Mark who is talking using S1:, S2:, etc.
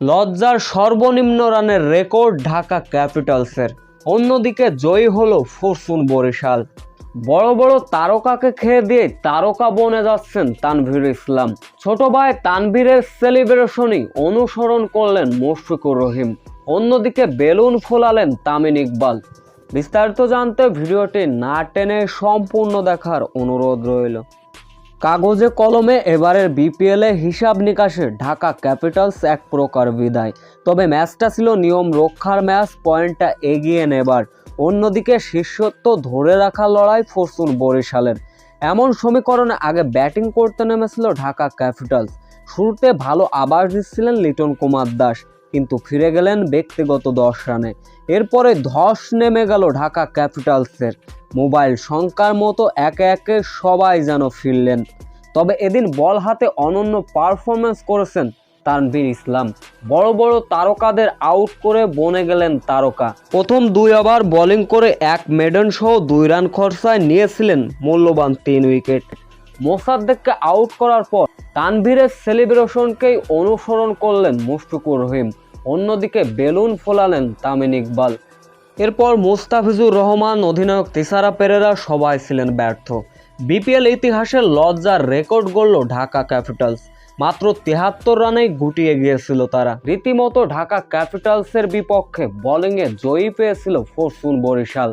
S1: লজ্জার সর্বনিম্ন রানের রেকর্ড ঢাকা ক্যাপিটালসের। অন্যদিকে জয়ী হলো ফরচুন বরিশাল। বড় বড় তারকাকে খেয়ে দিয়ে তারকা বনে যাচ্ছেন তানভীর ইসলাম। ছোট ভাই তানভীরের সেলিব্রেশনই অনুসরণ করলেন মুশফিকুর রহিম। অন্যদিকে বেলুন ফোলালেন তামিন ইকবাল। বিস্তারিত জানতে ভিডিওটি না টেনে সম্পূর্ণ দেখার অনুরোধ রইল। কাগজে কলমে এবারের বিপিএলে হিসাব নিকাশে ঢাকা ক্যাপিটালস এক প্রকার বিদায়। তবে ম্যাচটা ছিল নিয়ম রক্ষার ম্যাচ, পয়েন্টটা এগিয়ে নেবার। অন্যদিকে শীর্ষত্ব ধরে রাখা লড়াই ফরচুন বরিশালের। এমন সমীকরণে আগে ব্যাটিং করতে নেমেছিল ঢাকা ক্যাপিটালস। শুরুতে ভালো আবাস দিচ্ছিলেন লিটন কুমার দাস। কিন্তু ফিরে গেলেন ব্যক্তিগত দশ রানে। এরপরে ধস নেমে গেল ঢাকা ক্যাপিটালসের। মোবাইল সংখ্যার মতো একে একে সবাই যেন ফিরলেন। তবে এদিন বল হাতে অনন্য পারফরমেন্স করেছেন তানভীর ইসলাম। বড় বড় তারকাদের আউট করে বনে গেলেন তারকা। প্রথম দুই ওভার বোলিং করে এক মেডেন সহ দুই রান খরচায় নিয়েছিলেন মূল্যবান তিন উইকেট। মোসাদ্দেককে আউট করার পর তানভীরের সেলিব্রেশনকেই অনুসরণ করলেন মুশফিকুর রহিম। অন্যদিকে বেলুন ফোলালেন তামিন ইকবাল। এরপর মুস্তাফিজুর রহমান, অধিনায়ক তিসারা পেরেরা সবাই ছিলেন ব্যর্থ। বিপিএল ইতিহাসের লজ্জার রেকর্ড গড়ল ঢাকা ক্যাপিটালস। মাত্র তেহাত্তর রানেই গুটিয়ে গিয়েছিল তারা। রীতিমতো ঢাকা ক্যাপিটালসের বিপক্ষে বোলিংয়ে জয়ী পেয়েছিল ফরচুন বরিশাল।